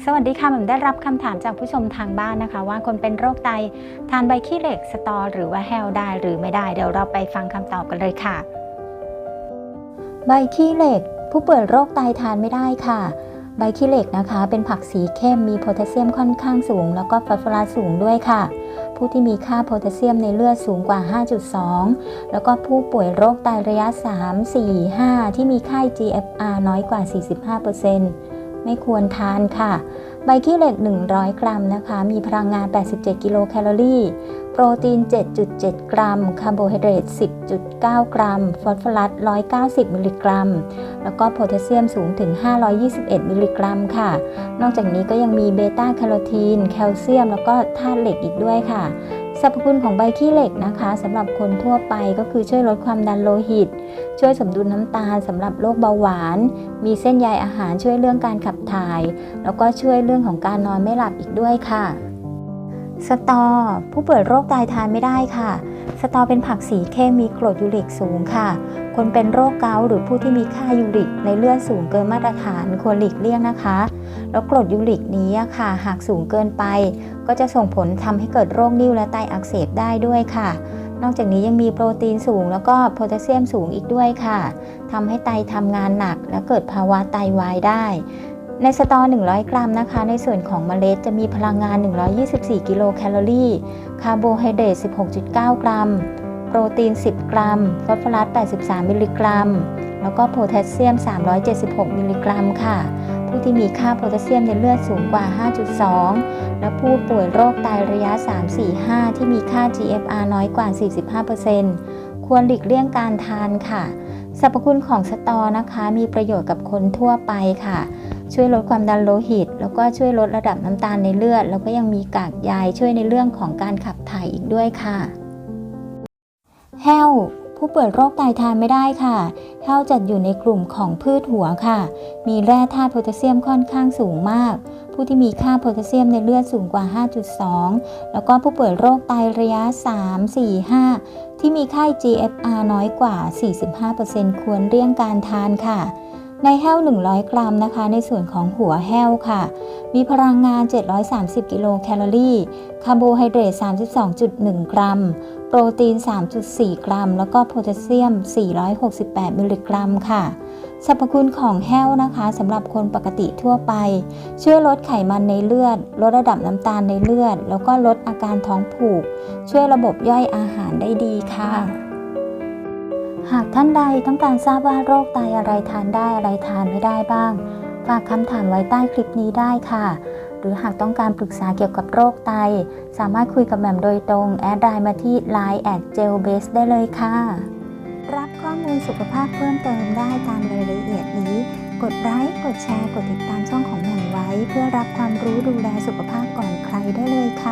สวัสดีค่ะผมได้รับคำถามจากผู้ชมทางบ้านนะคะ ว่าคนเป็นโรคไตทานใบขี้เหล็กสตอ หรือว่าแฮลได้หรือไม่ได้เดี๋ยวเราไปฟังคำตอบกันเลยค่ะ ใบขี้เหล็ก ผู้ป่วยโรคไตทานไม่ได้ค่ะ ใบขี้เหล็กนะคะ เป็นผักสีเข้มมีโพแทสเซียมค่อนข้างสูง แล้วก็ฟอสฟอรัสสูงด้วยค่ะ ผู้ที่มีค่าโพแทสเซียมในเลือดสูงกว่า 5.2 แล้วก็ผู้ป่วยโรคไตระยะ 3 4 5 ที่มีค่า GFR น้อยกว่า 45% ไม่ควรทานค่ะ ใบขี้เหล็ก 100 กรัมนะคะ มีพลังงาน 87 กิโลแคลอรี่ โปรตีน 7.7 กรัม คาร์โบไฮเดรต 10.9 กรัม ฟอสฟอรัส 190 มิลลิกรัม แล้วก็โพแทสเซียมสูงถึง 521 มิลลิกรัมค่ะ นอกจากนี้ก็ยังมีเบต้าแคโรทีน แคลเซียม แล้วก็ธาตุเหล็กอีกด้วยค่ะ สรรพคุณของใบขี้เหล็กนะคะสำหรับคนทั่วไปก็คือช่วยลดความดันโลหิต ช่วยสมดุลน้ำตาลสำหรับโรคเบาหวาน มีเส้นใยอาหารช่วยเรื่องการขับถ่าย แล้วก็ช่วยเรื่องของการนอนไม่หลับอีกด้วยค่ะ สตอ ผู้ป่วยโรคไตทานไม่ได้ค่ะ สตอเป็นผักสีเข้มมีกรดยูริกสูงค่ะ คนเป็นโรคเกาต์หรือผู้ที่มีค่ายูริกในเลือดสูงเกินมาตรฐานควรหลีกเลี่ยงนะคะ แล้วกรดยูริกนี้ค่ะ หากสูงเกินไป ก็จะส่งผลทำให้เกิดโรคนิ่วและไตอักเสบได้ด้วยค่ะ นอกจากนี้ยังมีโปรตีนสูงแล้วก็โพแทสเซียมสูงอีกด้วยค่ะทำให้ไตทำงานหนักและเกิดภาวะไตวายได้ ในสตอ 100 กรัมนะคะ ในส่วนของเมล็ดจะมีพลังงาน 124 กิโลแคลอรี่ คาร์โบไฮเดรต 16.9 กรัม โปรตีน 10 กรัม ฟอสฟอรัส 83 มิลลิกรัม แล้วก็โพแทสเซียม 376 มิลลิกรัมค่ะ ผู้ที่มีค่าโพแทสเซียมในเลือดสูงกว่า 5.2 และผู้ป่วยโรคไตระยะ 3-4-5 ที่มีค่า GFR น้อยกว่า 45%ควรหลีกเลี่ยงการทานค่ะ สรรพคุณของสตอนะคะ มีประโยชน์กับคนทั่วไปค่ะ ช่วยลดความดันโลหิต แล้วก็ช่วยลดระดับน้ำตาลในเลือด แล้วก็ยังมีกากใยช่วยในเรื่องของการขับถ่ายอีกด้วยค่ะแห้วผู้ป่วยโรคไตทานไม่ได้ค่ะแห้วจัดอยู่ในกลุ่มของพืชหัวค่ะ มีแร่ธาตุโพแทสเซียมค่อนข้างสูงมาก ผู้ที่มีค่าโพแทสเซียมในเลือดสูงกว่า 5.2 แล้วก็ผู้ป่วยโรคไตระยะ 3 4 5 ที่มีค่า GFR น้อยกว่า 45%ควรเลี่ยงการทานค่ะ ในแห้ว 100 กรัมนะคะ ในส่วนของหัวแห้วค่ะ มีพลังงาน 730 กิโลแคลอรี่ คาร์โบไฮเดรต 32.1 กรัม โปรตีน 3.4 กรัม แล้วก็โพแทสเซียม 468 มิลลิกรัมค่ะสรรพคุณของแห้วนะคะสำหรับคนปกติทั่วไป ช่วยลดไขมันในเลือด ลดระดับน้ำตาลในเลือด แล้วก็ลดอาการท้องผูก ช่วยระบบย่อยอาหารได้ดีค่ะ หากท่านใดต้องการทราบว่าโรคไตอะไรทานได้อะไรทานไม่ได้บ้าง ฝากคำถามไว้ใต้คลิปนี้ได้ค่ะ หรือหากต้องการปรึกษาเกี่ยวกับโรคไต สามารถคุยกับแหม่มโดยตรง แอดไลน์มาที่ Line แอดเจลเบสได้เลยค่ะ รับข้อมูลสุขภาพเพิ่มเติมได้ตามรายละเอียดนี้ กดไลค์กดแชร์ กดติดตามช่องของแหม่มไว้ เพื่อรับความรู้ดูแลสุขภาพก่อนใครได้เลยค่ะ